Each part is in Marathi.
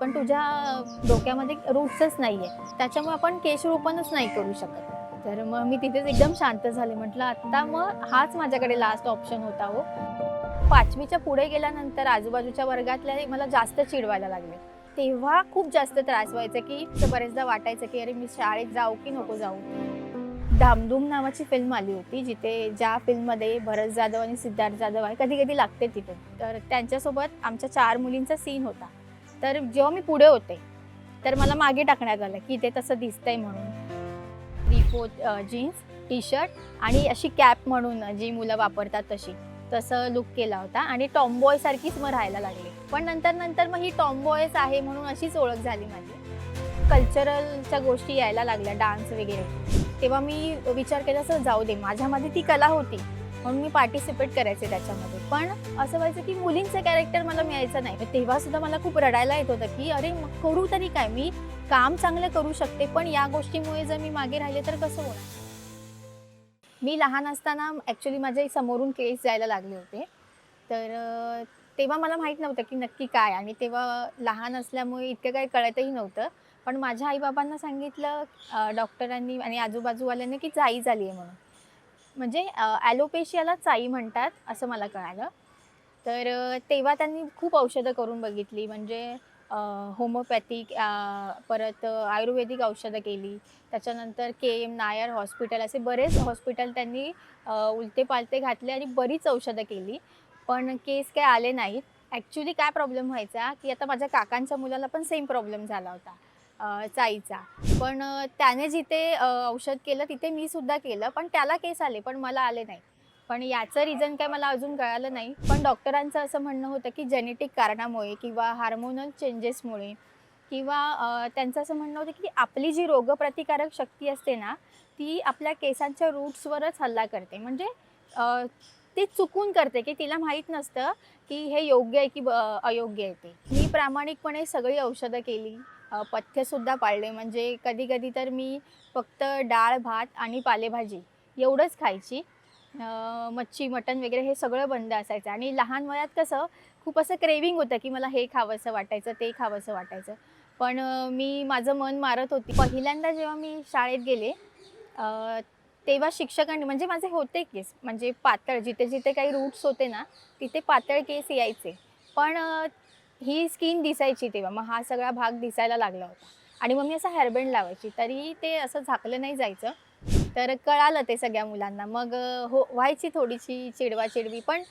पण तुझ्या डोक्यामध्ये रूट्सच नाही आहे त्याच्यामुळे आपण केशरोपणच नाही करू शकत. तर मग मी तिथेच एकदम शांत झाले. म्हटलं आत्ता मग हाच माझ्याकडे लास्ट ऑप्शन होता हो. पाचवीच्या पुढे गेल्यानंतर आजूबाजूच्या वर्गातल्या मला जास्त चिडवायला लागले. तेव्हा खूप जास्त त्रास व्हायचा की बरेचदा वाटायचं की अरे मी शाळेत जाऊ की नको जाऊ? धामधूम नावाची फिल्म आली होती जिथे ज्या फिल्ममध्ये भरत जाधव आणि सिद्धार्थ जाधव आहे कधी कधी लागते तिथे. तर त्यांच्यासोबत आमच्या चार मुलींचा सीन होता. तर जेव्हा मी पुढे होते तर मला मागे टाकण्यात आलं की ते तसं दिसतंय म्हणून. रिपोर्ट जीन्स टी शर्ट आणि अशी कॅप म्हणून जी मुलं वापरतात तशी. तसं लुक केला होता आणि टॉम्बॉय सारखीच मग राहायला लागली. पण नंतर नंतर मग ही टॉम्बॉयच आहे म्हणून अशीच ओळख झाली माझी. कल्चरलच्या गोष्टी यायला लागल्या डान्स वगैरे. तेव्हा मी विचार केला असं जाऊ दे माझ्यामध्ये ती कला होती. म्हणून मी पार्टिसिपेट करायचे त्याच्यामध्ये. पण असं व्हायचं की मुलींचं कॅरेक्टर मला मिळायचं नाही. तेव्हा सुद्धा मला खूप रडायला येत होतं की अरे मग करू तरी काय? मी काम चांगलं करू शकते पण या गोष्टीमुळे जर मी मागे राहिले तर कसं होणार? मी लहान असताना ॲक्च्युली माझ्या समोरून केस जायला लागले होते. तर तेव्हा मला माहीत नव्हतं की नक्की काय. आणि तेव्हा लहान असल्यामुळे इतकं काही कळतही नव्हतं. पण माझ्या आईबाबांना सांगितलं डॉक्टरांनी आणि आजूबाजूवाल्यांनी की जाई झाली आहे म्हणून. म्हणजे ॲलोपेशियाला चाई म्हणतात असं मला कळालं. तर तेव्हा त्यांनी खूप औषधं करून बघितली. म्हणजे होमोपॅथिक परत आयुर्वेदिक औषधं केली. त्याच्यानंतर के एम नायर हॉस्पिटल असे बरेच हॉस्पिटल त्यांनी उलटे पालते घातले आणि बरीच औषधं केली. पण केस काय आले नाहीत. ॲक्च्युली काय प्रॉब्लेम व्हायचा की आता माझ्या काकांच्या मुलाला पण सेम प्रॉब्लेम झाला होता. जायचा. पण त्याने जिथे औषध केलं तिथे मी सुद्धा केलं पण त्याला केस आले पण मला आले नाही. पण याचं रिझन काय मला अजून कळालं नाही. पण डॉक्टरांचं असं म्हणणं होतं की जेनेटिक कारणामुळे किंवा हार्मोनल चेंजेसमुळे किंवा त्यांचं असं म्हणणं होतं की आपली जी रोगप्रतिकारक शक्ती असते ना ती आपल्या केसांच्या रूट्सवरच हल्ला करते. म्हणजे ती चुकून करते की तिला माहीत नसतं की हे योग्य आहे की ब- अयोग्य आहे ते. मी प्रामाणिकपणे सगळी औषधं केली. पथ्यसुद्धा पाळले. म्हणजे कधी कधी तर मी फक्त डाळ भात आणि पालेभाजी एवढंच खायची. मच्छी मटण वगैरे हे सगळं बंद असायचं. आणि लहान वयात कसं खूप असं क्रेविंग होतं की मला हे खावंसं वाटायचं ते खावंसं वाटायचं. पण मी माझं मन मारत होती. पहिल्यांदा जेव्हा मी शाळेत गेले तेव्हा शिक्षकांनी म्हणजे माझे होते केस म्हणजे पातळ जिथे जिथे काही रूट्स होते ना तिथे पातळ केस यायचे. पण ही स्किन दिसायची तेव्हा मग हा सगळा भाग दिसायला लागला होता. आणि मग मी असं हेअरबँड लावायची. तरी ते असं झाकलं नाही जायचं. तर कळालं ते सगळ्या मुलांना. मग हो व्हायची थोडीशी चिडवा चिडवी पण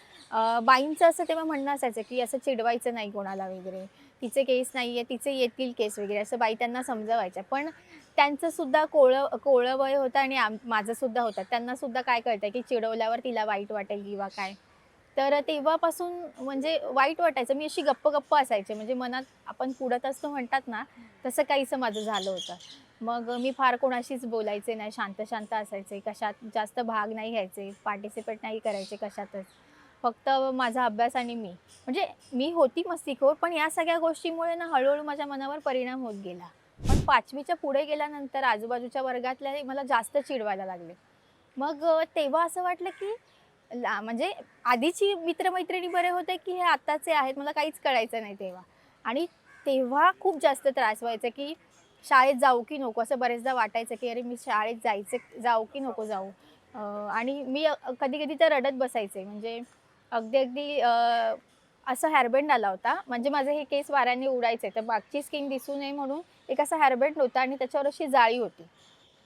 बाईंचं असं तेव्हा म्हणणं असायचं की असं चिडवायचं नाही कोणाला वगैरे. तिचे केस नाही आहे तिचे येतील केस वगैरे असं बाई त्यांना समजावायच्या. पण त्यांचंसुद्धा कोळं कोळं वय होतं आणि आम माझंसुद्धा होतं. त्यांनासुद्धा काय कळतं की चिडवल्यावर तिला वाईट वाटेल किंवा काय. तर तेव्हापासून म्हणजे वाईट वाटायचं. मी अशी गप्प गप्प असायचे. म्हणजे मनात आपण पुढत असतो म्हणतात ना तसं काहीसं माझं झालं होतं. मग मी फार कोणाशीच बोलायचे नाही. शांत शांत असायचे. कशात जास्त भाग नाही घ्यायचे. पार्टिसिपेट नाही करायचे कशातच. फक्त माझा अभ्यास आणि मी. म्हणजे मी होती मस्तीखोर पण या सगळ्या गोष्टीमुळे ना हळूहळू माझ्या मनावर परिणाम होत गेला. पण पाचवीच्या पुढे गेल्यानंतर आजूबाजूच्या वर्गातल्या मला जास्त चिडवायला लागले. मग तेव्हा असं वाटलं की ला म्हणजे आधीची मित्रमैत्रिणी बरे होते की हे आत्ताचे आहेत? मला काहीच कळायचं नाही तेव्हा. आणि तेव्हा खूप जास्त त्रास व्हायचा की शाळेत जाऊ की नको? असं बरेचदा वाटायचं की अरे मी शाळेत जायचं जाऊ की नको जाऊ? आणि मी कधी कधी तर रडत बसायचे. म्हणजे अगदी अगदी असं हेअरबँड आला होता. म्हणजे माझे हे केस वाऱ्याने उडायचे. तर मागची स्किन दिसू नये म्हणून एक असा हेअरबँड होता आणि त्याच्यावर अशी जाळी होती.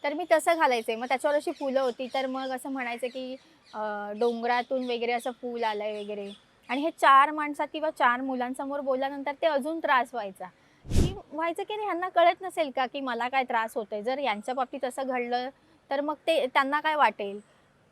तर मी तसं घालायचे मग त्याच्यावर अशी फुलं होती तर मग असं म्हणायचं की डोंगरातून वगैरे असं फूल आलंय वगैरे. आणि हे चार माणसात किंवा चार मुलांसमोर बोलल्यानंतर ते अजून त्रास व्हायचा. की व्हायचं की नाही ह्यांना कळत नसेल का की मला काय त्रास होतोय? जर यांच्या बाबतीत असं घडलं तर मग ते त्यांना काय वाटेल?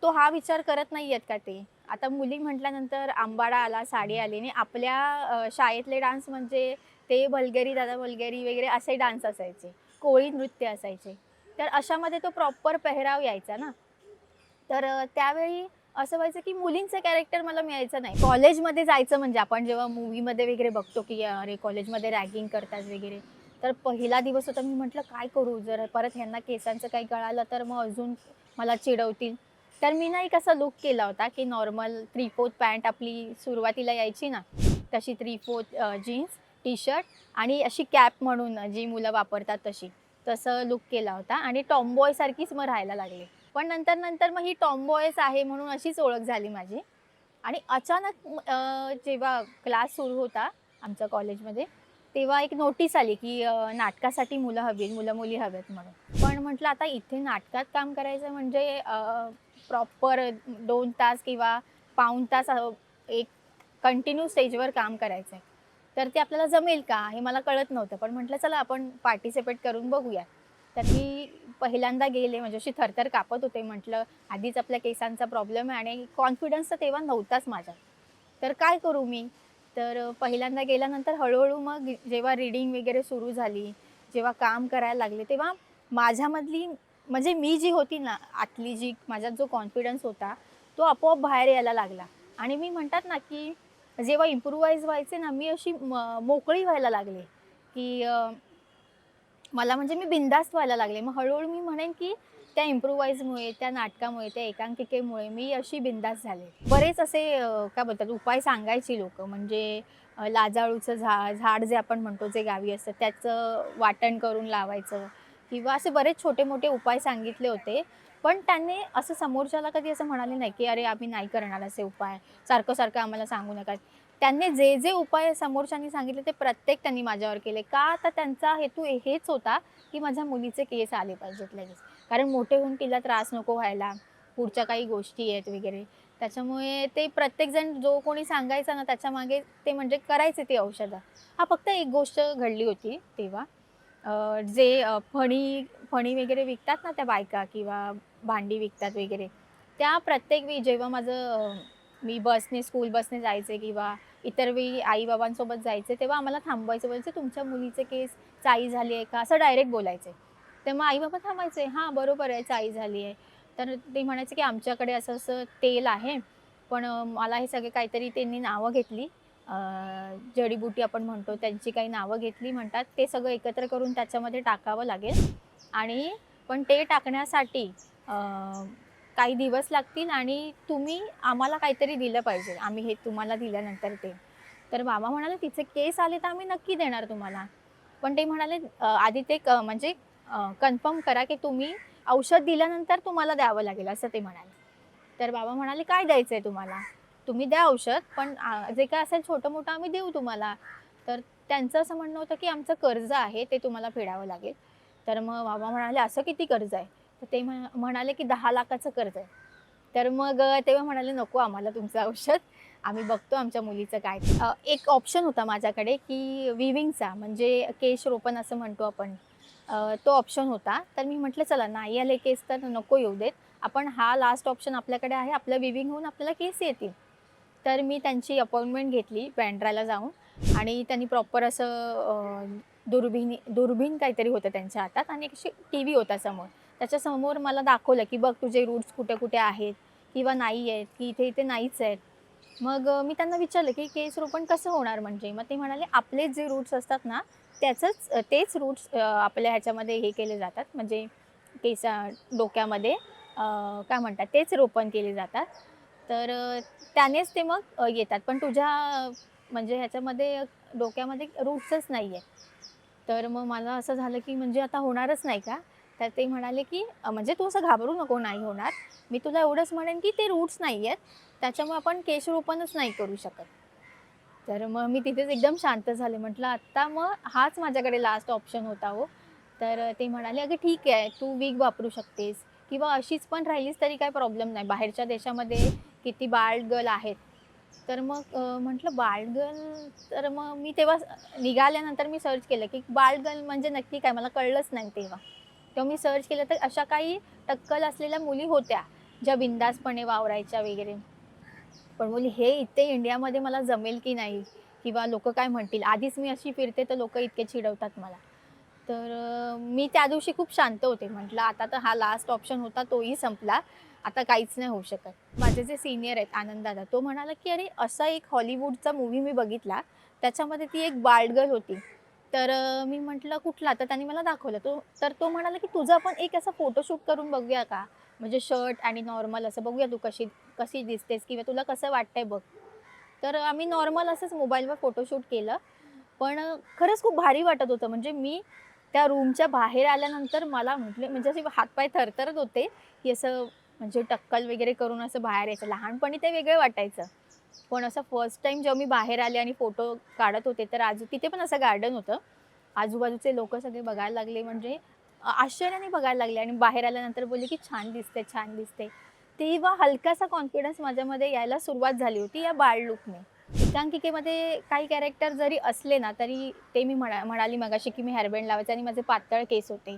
तो हा विचार करत नाही आहेत का ते? आता मुली म्हटल्यानंतर आंबाडा आला साडी आली आणि आपल्या शाळेतले डान्स म्हणजे ते भलगेरी दादा भलगेरी वगैरे असे डान्स असायचे. कोळी नृत्य असायचे. तर अशामध्ये तो प्रॉपर पेहराव यायचा ना. तर त्यावेळी असं व्हायचं की मुलींचं कॅरेक्टर मला मिळायचं नाही. कॉलेजमध्ये जायचं म्हणजे आपण जेव्हा मूवीमध्ये वगैरे बघतो की अरे कॉलेजमध्ये रॅगिंग करतात वगैरे. तर पहिला दिवस होता मी म्हटलं काय करू? जर परत ह्यांना केसांचं काही कळालं तर मग अजून मला चिडवतील. तर मी ना एक असा लुक केला होता की नॉर्मल थ्री फोर्थ पॅन्ट आपली सुरुवातीला यायची ना. तशी three fourth jeans T shirt आणि अशी कॅप म्हणून जी मुलं वापरतात तशी. तसं लुक केला होता आणि टॉम्बॉय सारखीच मग राहायला लागले. पण नंतर नंतर मग ही टॉम्बॉयच आहे म्हणून अशीच ओळख झाली माझी. आणि अचानक जेव्हा क्लास सुरू होता आमच्या कॉलेजमध्ये तेव्हा एक नोटीस आली की नाटकासाठी मुलं हवी मुलं मुली हवेत म्हणून. पण म्हटलं आता इथे नाटकात काम करायचं म्हणजे प्रॉपर दोन तास किंवा पाऊण तास एक कंटिन्यू स्टेजवर काम करायचं आहे तर ते आपल्याला जमेल का हे मला कळत नव्हतं. पण म्हटलं चला आपण पार्टिसिपेट करून बघूया. तर मी पहिल्यांदा गेले म्हणजे अशी थरथर कापत होते. म्हटलं आधीच आपल्या केसांचा प्रॉब्लेम आहे आणि कॉन्फिडन्स तर तेव्हा नव्हताच माझा तर काय करू मी? तर पहिल्यांदा गेल्यानंतर हळूहळू मग जेव्हा रीडिंग वगैरे सुरू झाली जेव्हा काम करायला लागले तेव्हा माझ्यामधली म्हणजे मी जी होती ना आतली जी माझ्यात जो कॉन्फिडन्स होता तो आपोआप बाहेर यायला लागला. आणि मी म्हणतात ना की जेव्हा इम्प्रुवाईज व्हायचे ना मी अशी म- मोकळी व्हायला लागले की मला म्हणजे मी बिंदास्त व्हायला लागले. मग हळूहळू मी म्हणेन की त्या इम्प्रुवाईजमुळे त्या नाटकामुळे त्या एकांकिकेमुळे मी अशी बिंदास झाले. बरेच असे काय बोलतात उपाय सांगायची लोक. म्हणजे लाजाळूचं झा झाड जे आपण म्हणतो जे गावी असतं त्याचं वाटण करून लावायचं. किंवा असे बरेच छोटे मोठे उपाय सांगितले होते. पण त्यांनी असं समोरच्याला कधी असं म्हणाले नाही की अरे आम्ही नाही करणार असे उपाय. सारखं सारखं आम्हाला सांगू नका. त्यांनी जे जे उपाय समोरच्यांनी सांगितले ते प्रत्येक त्यांनी माझ्यावर केले. का तर त्यांचा हेतू हेच होता की माझ्या मुलीचे केस आले पाहिजेत लगेच. कारण मोठे होऊन तिला त्रास नको व्हायला. पुढच्या काही गोष्टी आहेत वगैरे. त्याच्यामुळे ते प्रत्येकजण जो कोणी सांगायचा ना त्याच्यामागे ते म्हणजे करायचे ते औषधं. हा फक्त एक गोष्ट घडली होती तेव्हा. जे फणी फणी वगैरे विकतात ना त्या बायका किंवा भांडी विकतात वगैरे त्या प्रत्येक वेळी जेव्हा माझं मी बसने स्कूल बसने जायचे किंवा इतर वेळी आई बाबांसोबत जायचे तेव्हा आम्हाला थांबवायचं बोलायचं तुमच्या मुलीचे केस चाई झाली आहे का? असं डायरेक्ट बोलायचे. तेव्हा आई बाबा थांबायचे हां बरोबर आहे चाई झाली आहे. तर ते म्हणायचे की आमच्याकडे असं असं तेल आहे पण मला हे सगळे काहीतरी त्यांनी नावं घेतली. जडीबुटी आपण म्हणतो त्यांची काही नावं घेतली म्हणतात. ते सगळं एकत्र करून त्याच्यामध्ये टाकावं लागेल. आणि पण ते टाकण्यासाठी काही दिवस लागतील आणि तुम्ही आम्हाला काहीतरी दिलं पाहिजे. आम्ही हे तुम्हाला दिल्यानंतर ते. तर बाबा म्हणाले तिचे केस आले तर आम्ही नक्की देणार तुम्हाला. पण ते म्हणाले आधी ते क- म्हणजे कन्फर्म करा की तुम्ही औषध दिल्यानंतर तुम्हाला द्यावं लागेल असं ते म्हणाले. तर बाबा म्हणाले काय द्यायचं आहे तुम्हाला? तुम्ही द्या औषध पण जे काय असेल छोटं मोठं आम्ही देऊ तुम्हाला. तर त्यांचं असं म्हणणं होतं की आमचं कर्ज आहे ते तुम्हाला फेडावं लागेल. तर मग बाबा म्हणाले असं किती कर्ज आहे? तर ते म्हणाले की दहा लाखाचं कर्ज आहे. तर मग तेव्हा म्हणाले नको आम्हाला तुमचं औषध. आम्ही बघतो आमच्या मुलीचं काय. एक ऑप्शन होता माझ्याकडे की विविंगचा म्हणजे केश रोपण असं म्हणतो आपण. तो ऑप्शन होता. तर मी म्हटलं चला नाही आले केस तर नको येऊ देत. आपण हा लास्ट ऑप्शन आपल्याकडे आहे. आपलं विविंग होऊन आपल्याला केस येतील. तर मी त्यांची अपॉइंटमेंट घेतली बँड्राला जाऊन. आणि त्यांनी प्रॉपर असं दुर्बिणी दुर्बीण काहीतरी होतं त्यांच्या हातात आणि एक अशी टी व्ही होता समोर. त्याच्यासमोर मला दाखवलं की बघ तुझे रूट्स कुठे कुठे आहेत किंवा नाही आहेत की इथे इथे नाहीच आहेत. मग मी त्यांना विचारलं की केस रोपण कसं होणार म्हणजे? मग ते म्हणाले आपले जे रूट्स असतात ना त्याचंच तेच रूट्स आपल्या ह्याच्यामध्ये हे केले जातात. म्हणजे केसा डोक्यामध्ये काय म्हणतात तेच रोपण केले जातात. तर त्यानेच ते मग येतात. पण तुझ्या म्हणजे ह्याच्यामध्ये डोक्यामध्ये रूट्सच नाही आहे तर मग मला असं झालं की म्हणजे आता होणारच नाही का? तर ते म्हणाले की म्हणजे तू असं घाबरू नको नाही होणार. मी तुला एवढंच म्हणेन की ते रूट्स नाही आहेत. त्याच्यामुळे आपण केशरोपणच नाही करू शकत. तर मग मी तिथेच एकदम शांत झाले. म्हटलं आत्ता मग हाच माझ्याकडे लास्ट ऑप्शन होता हो. तर ते म्हणाले अगं ठीक आहे तू वीक वापरू शकतेस. किंवा अशीच पण राहिलीस तरी काय प्रॉब्लेम नाही. बाहेरच्या देशामध्ये किती बाळ गर्ल आहेत. तर मग म्हटलं बाळ तर मग मी तेव्हा निघाल्यानंतर मी सर्च केलं की बाळ म्हणजे नक्की काय? मला कळलंच नाही तेव्हा. तेव्हा मी सर्च केलं तर अशा काही टक्कल असलेल्या मुली होत्या ज्या बिंदासपणे वावरायच्या वगैरे. पण मुली हे इथे इंडियामध्ये मला जमेल की नाही? किंवा लोक काय म्हणतील? आधीच मी अशी फिरते तर लोक इतके चिडवतात मला. तर मी त्या दिवशी खूप शांत होते. म्हटलं आता तर हा लास्ट ऑप्शन होता तोही संपला. आता काहीच नाही होऊ शकत. माझे जे सिनियर आहेत आनंद दादा तो म्हणाला की अरे असा एक हॉलिवूडचा मूवी मी बघितला त्याच्यामध्ये ती एक बाळगर्ल होती. तर मी म्हटलं कुठला? तर त्यांनी मला दाखवलं. तो तर तो म्हणाला की तुझा पण एक असा फोटोशूट करून बघूया का? म्हणजे शर्ट आणि नॉर्मल असं बघूया तू कशी कशी दिसतेस किंवा तुला कसं वाटतंय बघ. तर आम्ही नॉर्मल असंच मोबाईलवर फोटोशूट केलं. पण खरंच खूप भारी वाटत होतं. म्हणजे मी त्या रूमच्या बाहेर आल्यानंतर मला म्हटले म्हणजे असे हातपाय थरथरत होते की असं म्हणजे टक्कल वगैरे करून असं बाहेर यायचं. लहानपणी ते वेगळं वाटायचं. पण असं फर्स्ट टाइम जेव्हा मी बाहेर आले आणि फोटो काढत होते तर आजू तिथे पण असं गार्डन होतं. आजूबाजूचे लोक सगळे बघायला लागले म्हणजे आश्चर्याने बघायला लागले आणि बाहेर आल्यानंतर बोलले की छान दिसते छान दिसते तेव्हा हलकासा कॉन्फिडन्स माझ्यामध्ये यायला सुरुवात झाली होती या बाळ लुकने एकांकिकेमध्ये काही कॅरेक्टर जरी असले ना तरी ते मी म्हणा म्हणाली मगाशी की मी हेअरबँड लावायचे आणि माझे पातळ केस होते.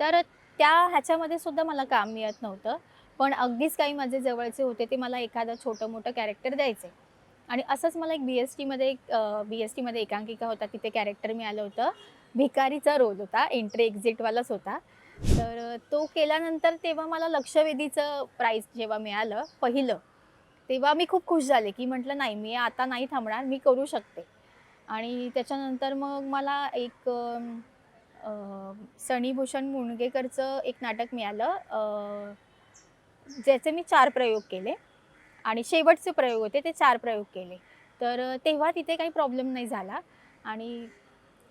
तर त्या ह्याच्यामध्ये सुद्धा मला काम मिळत नव्हतं. पण अगदीच काही माझे जवळचे होते ते मला एखादं छोटं मोठं कॅरेक्टर द्यायचे. आणि असंच मला एक बी एस टीमध्ये एक बी एस टीमध्ये एकांकिका होता तिथे कॅरेक्टर मिळालं होतं. भिकारीचा रोल होता एंट्री एक्झिटवालाच होता. तर तो केल्यानंतर तेव्हा मला लक्षवेधीचं प्राईज जेव्हा मिळालं पहिलं तेव्हा मी खूप खुश झाले की म्हटलं नाही मी आता नाही थांबणार मी करू शकते. आणि त्याच्यानंतर मग मला एक अम, अ, सणीभूषण मुणगेकरचं एक नाटक मिळालं ज्याचे मी चार प्रयोग केले आणि शेवटचे प्रयोग होते ते चार प्रयोग केले. तर तेव्हा तिथे काही प्रॉब्लेम नाही झाला आणि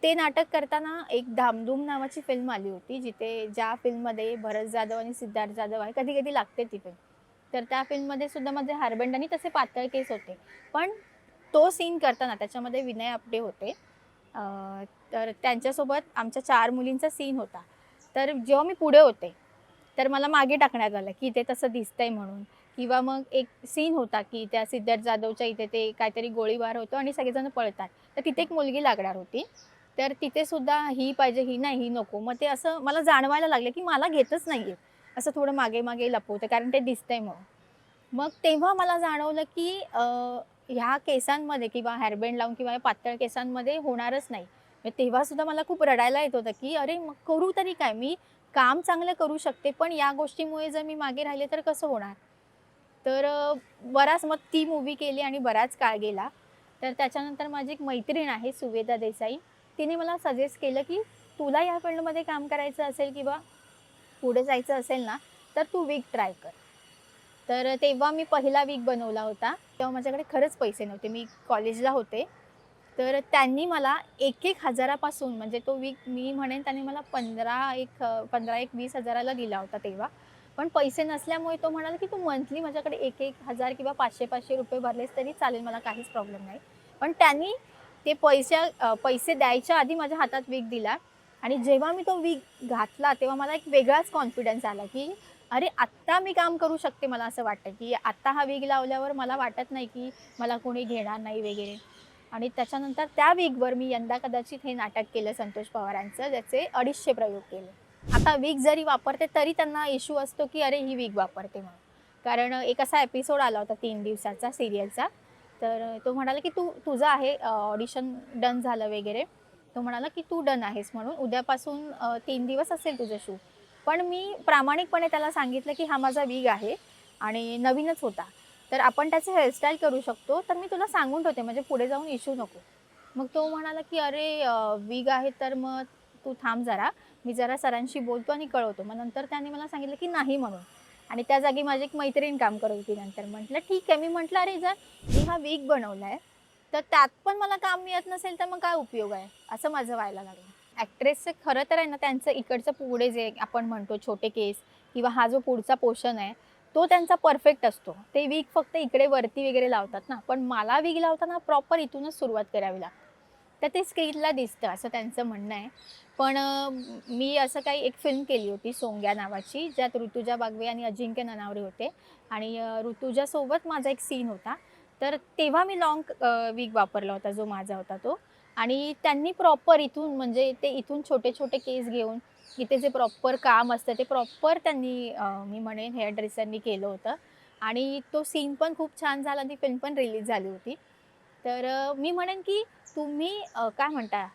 ते नाटक करताना एक धामधूम नावाची फिल्म आली होती जिथे ज्या फिल्ममध्ये भरत जाधव आणि सिद्धार्थ जाधव आहे कधी कधी लागते ती फिल्म तर त्या फिल्ममध्ये सुद्धा माझे हार्बंड आणि तसे पातळ केस होते. पण तो सीन करताना त्याच्यामध्ये विनय आपटे होते. तर त्यांच्यासोबत आमच्या चार मुलींचा सीन होता. तर जेव्हा मी पुढे होते तर मला मागे टाकण्यात आलं की ते तसं दिसतंय म्हणून. किंवा मग एक सीन होता की त्या सिद्धार्थ जाधवच्या इथे ते काहीतरी गोळीबार होतो आणि सगळेजण पळतात. तर तिथे एक मुलगी लागणार होती. तर तिथे सुद्धा ही पाहिजे ही नाही ही नको. मग ते असं मला जाणवायला लागलं की मला घेतच नाही आहे असं थोडं मागे मागे लपवतं कारण ते दिसतंय म्हणून. मग तेव्हा मला जाणवलं की ह्या केसांमध्ये किंवा हेअरबँड लावून किंवा या पातळ केसांमध्ये होणारच नाही. मग तेव्हा सुद्धा मला खूप रडायला येत होतं की अरे मग करू तरी काय? मी काम चांगलं करू शकते पण या गोष्टीमुळे जर मी मागे राहिले तर कसं होणार? तर बराच मग ती मूवी केली आणि बराच काळ गेला. तर त्याच्यानंतर माझी एक मैत्रीण आहे सुवेदा देसाई. तिने मला सजेस्ट केलं की तुला या फील्डमध्ये काम करायचं असेल किंवा पुढे जायचं असेल ना तर तू वीक ट्राय कर. तर तेव्हा मी पहिला वीक बनवला होता. तेव्हा माझ्याकडे खरंच पैसे नव्हते. मी कॉलेजला होते. तर त्यांनी मला एक एक हजारापासून म्हणजे तो वीक मी म्हणेन त्यांनी मला पंधरा एक पंधरा एक वीस हजाराला दिला होता तेव्हा. पण पैसे नसल्यामुळे तो म्हणाला की तू मंथली माझ्याकडे एक एक हजार किंवा पाचशे पाचशे रुपये भरलेस तरी चालेल मला काहीच प्रॉब्लेम नाही. पण त्यांनी ते पैशा पैसे द्यायच्या आधी माझ्या हातात वीक दिला आणि जेव्हा मी तो वीक घातला तेव्हा मला एक वेगळाच कॉन्फिडन्स आला की अरे आत्ता मी काम करू शकते मला असं वाटतं की आत्ता हा वीग लावल्यावर मला वाटत नाही की मला कोणी घेणार नाही वगैरे. आणि त्याच्यानंतर त्या वीकवर मी यंदा कदाचित हे नाटक केलं संतोष पवारांचं ज्याचे अडीचशे प्रयोग केले. आता वीक जरी वापरते तरी त्यांना इश्यू असतो की अरे ही वीक वापरते म्हणून. कारण एक असा एपिसोड आला होता तीन दिवसाचा सिरियलचा तर तो म्हणाला की तू तुझं आहे ऑडिशन डन झालं वगैरे. तो म्हणाला की तू डन आहेस म्हणून. उद्यापासून तीन दिवस असेल तुझं शूट पण मी प्रामाणिकपणे त्याला सांगितलं की हा माझा वीग आहे आणि नवीनच होता. तर आपण त्याचं हेअरस्टाईल करू शकतो. तर मी तुला सांगून ठेवते म्हणजे पुढे जाऊन इश्यू नको. मग तो म्हणाला की अरे वीग आहे तर मग तू थांब जरा. मी जरा सरांशी बोलतो आणि कळवतो. मग नंतर त्याने मला सांगितलं की नाही म्हणून. आणि त्या जागी माझी एक मैत्रीण काम करत होती नंतर. म्हटलं ठीक आहे. मी म्हटलं अरे जर मी हा वीक बनवला आहे तर त्यात पण मला काम मिळत नसेल तर मग काय उपयोग आहे? असं माझं व्हायला लागलं. ॲक्ट्रेसचं खरं तर आहे ना त्यांचं इकडचं पुढे जे आपण म्हणतो छोटे केस किंवा हा जो पुढचा पोर्शन आहे तो त्यांचा परफेक्ट असतो. ते वीक फक्त इकडे वरती वगैरे लावतात ना. पण मला वीक लावताना प्रॉपर इथूनच सुरुवात करावी लागते. तर ते स्क्रीनला दिसतं असं त्यांचं म्हणणं आहे. पण मी असं काही एक फिल्म केली होती सोंग्या नावाची ज्यात ऋतुजा बागवे आणि अजिंक्य ननावरे होते. आणि ऋतुजासोबत माझा एक सीन होता. तर तेव्हा मी लॉंग वीक वापरला होता जो माझा होता तो. आणि त्यांनी प्रॉपर इथून म्हणजे ते इथून छोटे छोटे केस घेऊन इथे जे प्रॉपर काम असतं ते प्रॉपर त्यांनी मी म्हणेन हेअर ड्रेसरनी केलं होतं. आणि तो सीन पण खूप छान झाला आणि फिल्म पण रिलीज झाली होती. तर मी म्हणेन की तुम्ही काय म्हणता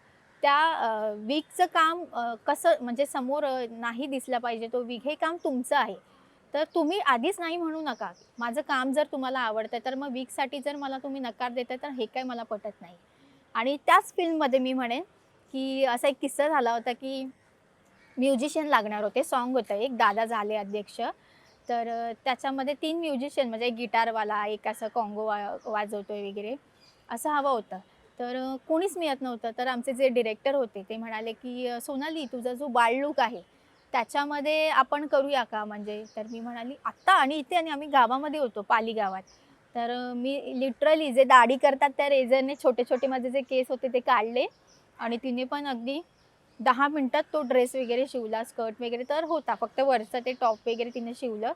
त्या वीकचं काम कसं म्हणजे समोर नाही दिसलं पाहिजे तो वीक हे काम तुमचं आहे. तर तुम्ही आधीच नाही म्हणू नका. माझं काम जर तुम्हाला आवडतं तर मग वीकसाठी जर मला तुम्ही नकार देताय तर हे काय मला पटत नाही. आणि त्याच फिल्ममध्ये मी म्हणेन की असा एक किस्सा झाला होता की म्युझिशियन लागणार होते सॉन्ग होतं एक दादा झाले अध्यक्ष. तर त्याच्यामध्ये तीन म्युझिशियन म्हणजे एक गिटारवाला एक असं कॉंगो वा वाजवतोय वगैरे असं हवं होतं. तर कोणीच मिळत नव्हतं. तर आमचे जे डिरेक्टर होते ते म्हणाले की सोनाली तुझा जो बाळलूक आहे त्याच्यामध्ये आपण करूया का? म्हणजे तर मी म्हणाली आत्ता आणि इथे आणि आम्ही गावामध्ये होतो पाली गावात. तर मी लिटरली जे दाढी करतात त्या रेझरने छोटे छोटे माझे जे केस होते ते काढले. आणि तिने पण अगदी दहा मिनटात तो ड्रेस वगैरे शिवला स्कर्ट वगैरे तर होता. फक्त वरचं ते टॉप वगैरे तिने शिवलं.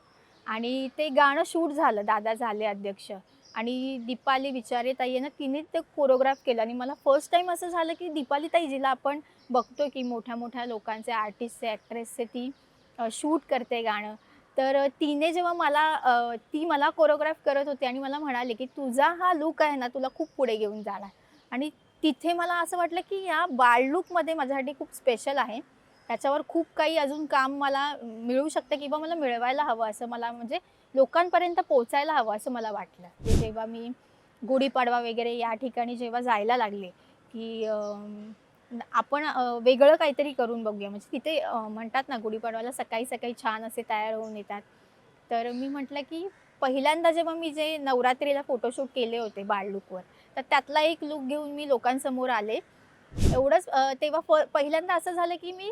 आणि ते गाणं शूट झालं दादा झाले अध्यक्ष. आणि दीपाली विचारे ताई आहे ना तिने ते कोरिओग्राफ केलं. आणि मला फर्स्ट टाईम असं झालं की दीपाली ताई जिला आपण बघतो की मोठ्या मोठ्या लोकांचे आर्टिस्टचे ॲक्ट्रेसचे ती शूट करते गाणं. तर तिने जेव्हा मला ती मला कोरिओग्राफ करत होती आणि मला म्हणाले की तुझा हा लुक आहे ना तुला खूप पुढे घेऊन जाणार. आणि तिथे मला असं वाटलं की या बाळलूकमध्ये माझ्यासाठी खूप स्पेशल आहे. त्याच्यावर खूप काही अजून काम मला मिळू शकतं किंवा मला मिळवायला हवं असं मला म्हणजे लोकांपर्यंत पोचायला हवं असं मला वाटलं. ते जेव्हा मी गुढीपाडवा वगैरे या ठिकाणी जेव्हा जायला लागले की आपण वेगळं काहीतरी करून बघूया. म्हणजे तिथे म्हणतात ना गुढीपाडवाला सकाळी सकाळी छान असे तयार होऊन येतात. तर मी म्हटलं की पहिल्यांदा जेव्हा मी जे नवरात्रीला फोटोशूट केले होते बाळलूकवर तर त्यातला एक लुक घेऊन मी लोकांसमोर आले. एवढंच तेव्हा फ पहिल्यांदा असं झालं की मी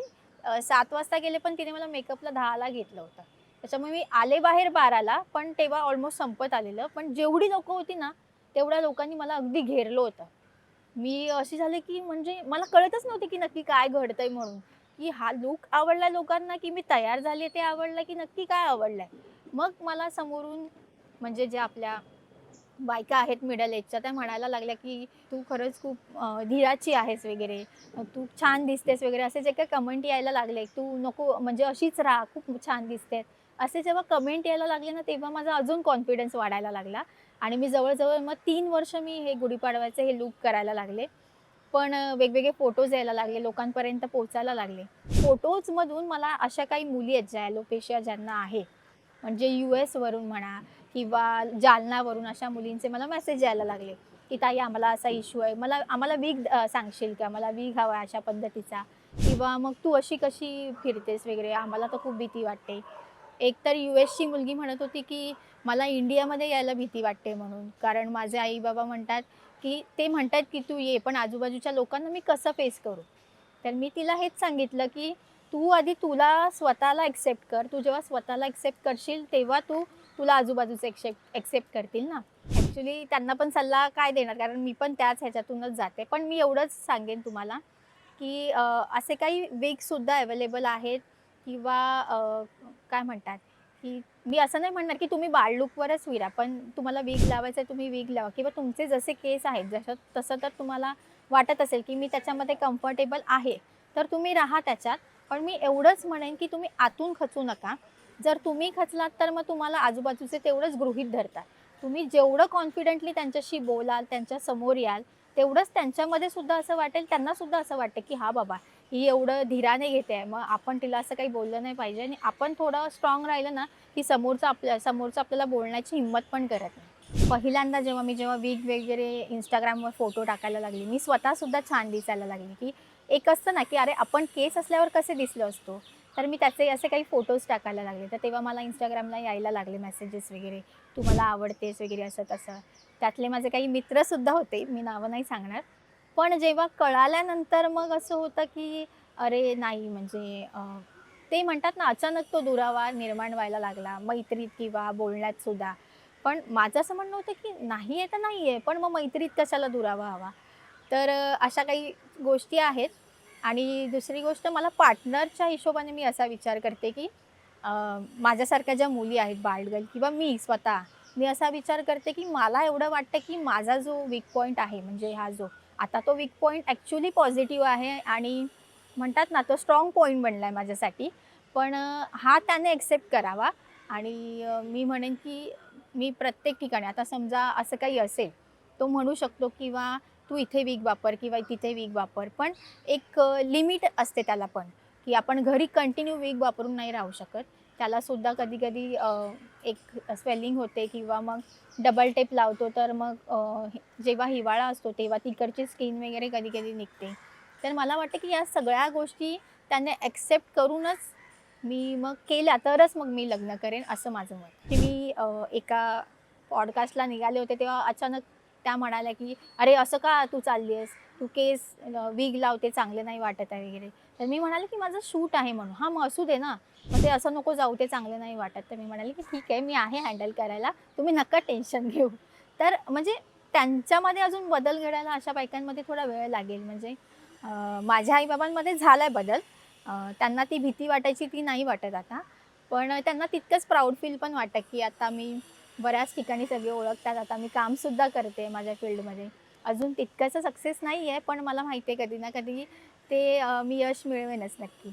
सात वाजता गेले पण तिने मला मेकअपला दहाला घेतलं होतं. त्याच्यामुळे मी आले बाहेर बाराला पण तेव्हा ऑलमोस्ट संपत आलेलं. पण जेवढी लोकं होती ना तेवढ्या लोकांनी मला अगदी घेरलं होतं. मी अशी झाले की म्हणजे मला कळतच नव्हती की नक्की काय घडतंय म्हणून. की हा लुक आवडला लोकांना की मी तयार झाले ते आवडलं की नक्की काय आवडलंय? मग मला समोरून म्हणजे जे आपल्या बायका आहेत मिडल एजच्या त्या म्हणायला लागल्या की तू खरंच खूप धीराची आहेस वगैरे. तू छान दिसतेस वगैरे. असे जे काही कमेंट यायला लागले तू नको म्हणजे अशीच राहा खूप छान दिसते असे जेव्हा कमेंट यायला लागले ना तेव्हा माझा अजून कॉन्फिडन्स वाढायला लागला. आणि मी जवळजवळ मग तीन वर्ष मी हे गुढीपाडव्याचे हे लुक करायला लागले. पण वेगवेगळे फोटोज यायला लागले लोकांपर्यंत पोचायला लागले. फोटोजमधून मला अशा काही मुली आहेत ज्या ॲलोपेशिया ज्यांना आहे. म्हणजे यू एसवरून म्हणा किंवा जालनावरून अशा मुलींचे मला मेसेज यायला लागले की ताई आम्हाला असा इश्यू आहे. मला आम्हाला वीक सांगशील का? मला वीक हवा आहे अशा पद्धतीचा. किंवा मग तू अशी कशी फिरतेस वगैरे? आम्हाला तर खूप भीती वाटते. एक तर यू एसची मुलगी म्हणत होती की मला इंडियामध्ये यायला भीती वाटते म्हणून. कारण माझे आई बाबा म्हणतात की ते म्हणतात की तू ये पण आजूबाजूच्या लोकांना मी कसं फेस करू? तर मी तिला हेच सांगितलं की तू आधी तुला स्वतःला ॲक्सेप्ट कर. तू जेव्हा स्वतःला ॲक्सेप्ट करशील तेव्हा तू तुला आजूबाजूचे एक्सेप्ट एक्सेप्ट करतील ना? ॲक्च्युली त्यांना पण सल्ला काय देणार? कारण मी पण त्याच ह्याच्यातूनच जाते. पण मी एवढंच सांगेन तुम्हाला की असे काही वेगसुद्धा अवेलेबल आहेत किंवा काय म्हणतात की मी असं नाही म्हणणार की तुम्ही बाळलुकवरच विरा पण तुम्हाला वीग लावायचं आहे तुम्ही वीग लावा. किंवा तुमचे जसे केस आहेत जसं तसं तर तुम्हाला वाटत असेल की मी त्याच्यामध्ये कम्फर्टेबल आहे. तर तुम्ही राहा त्याच्यात. पण मी एवढंच म्हणेन की तुम्ही आतून खचू नका. जर तुम्ही खचलात तर मग तुम्हाला आजूबाजूचे तेवढंच गृहित धरतात. तुम्ही जेवढं कॉन्फिडेंटली त्यांच्याशी बोलाल त्यांच्यासमोर याल तेवढंच त्यांच्यामध्ये सुद्धा असं वाटेल त्यांना सुद्धा असं वाटेल की हा बाबा ही एवढं धीराने घेते आहे मग आपण तिला असं काही बोललं नाही पाहिजे. आणि आपण थोडं स्ट्रॉंग राहिलं ना की समोरचं आपल्या समोरचं आपल्याला बोलण्याची हिंमत पण करत नाही. पहिल्यांदा जेव्हा मी जेव्हा वीग वगैरे इंस्टाग्रामवर फोटो टाकायला लागली मी स्वतःसुद्धा छान दिसायला लागली की एक असतं ना की अरे आपण केस असल्यावर कसे दिसलो असतो? तर मी त्याचे असे काही फोटोज टाकायला लागले. तर तेव्हा मला इंस्टाग्रामला यायला लागले मेसेजेस वगैरे. तू मला आवडतेस वगैरे असं तसं. त्यातले माझे काही मित्रसुद्धा होते. मी नावं नाही सांगणार. पण जेव्हा कळाल्यानंतर मग असं होतं की अरे नाही म्हणजे ते म्हणतात ना अचानक तो दुरावा निर्माण व्हायला लागला मैत्रीत किंवा बोलण्यात सुद्धा. पण माझं असं म्हणणं होतं की नाही आहे तर नाही आहे पण मग मैत्रीत कशाला दुरावा हवा? तर अशा काही गोष्टी आहेत. आणि दुसरी गोष्ट मला पार्टनरच्या हिशोबाने मी असा विचार करते की माझ्यासारख्या ज्या मुली आहेत बाळगल किंवा मी स्वतः मी असा विचार करते की मला एवढं वाटतं की माझा जो वीक पॉईंट आहे म्हणजे हा जो आता तो वीक पॉईंट ॲक्च्युली पॉझिटिव्ह आहे आणि म्हणतात ना तो स्ट्रॉंग पॉईंट बनला आहे माझ्यासाठी. पण हा त्याने एक्सेप्ट करावा आणि मी म्हणेन की मी प्रत्येक ठिकाणी आता समजा असं काही असेल तो म्हणू शकतो किंवा तू इथे वीक वापर किंवा तिथे वीक वापर. पण एक लिमिट असते त्याला पण की आपण घरी कंटिन्यू वीक वापरून नाही राहू शकत. त्यालासुद्धा कधी कधी एक स्वेलिंग होते किंवा मग डबल टेप लावतो तर मग जेव्हा हिवाळा असतो तेव्हा तिकडची स्किन वगैरे कधी कधी निघते. तर मला वाटतं की या सगळ्या गोष्टी त्यांना ॲक्सेप्ट करूनच मी मग केल्या तरच मग मी लग्न करेन असं माझं मत. की मी एका पॉडकास्टला निघाले होते तेव्हा अचानक त्या म्हणाल्या की अरे असं का तू चालली आहेस तू केस वीग लावते चांगले नाही वाटत आहे वगैरे. तर मी म्हणाले की माझं शूट आहे म्हणून. हां मग असू दे ना. मग ते असं नको जाऊ ते चांगले नाही वाटत. तर मी म्हणाले की ठीक आहे मी आहे हँडल करायला. तुम्ही नका टेन्शन घेऊ. तर म्हणजे त्यांच्यामध्ये अजून बदल घडायला अशा बायकांमध्ये थोडा वेळ लागेल. म्हणजे माझ्या आईबाबांमध्ये झाला आहे बदल त्यांना ती भीती वाटायची ती नाही वाटत आता. पण त्यांना तितकंच प्राऊड फील पण वाटतं की आता मी बऱ्याच ठिकाणी सगळे ओळखतात. आता मी कामसुद्धा करते माझ्या फील्डमध्ये. अजून तितकंसं सक्सेस नाही आहे पण मला माहिती आहे कधी ना कधी ते मी यश मिळवेनच नक्की.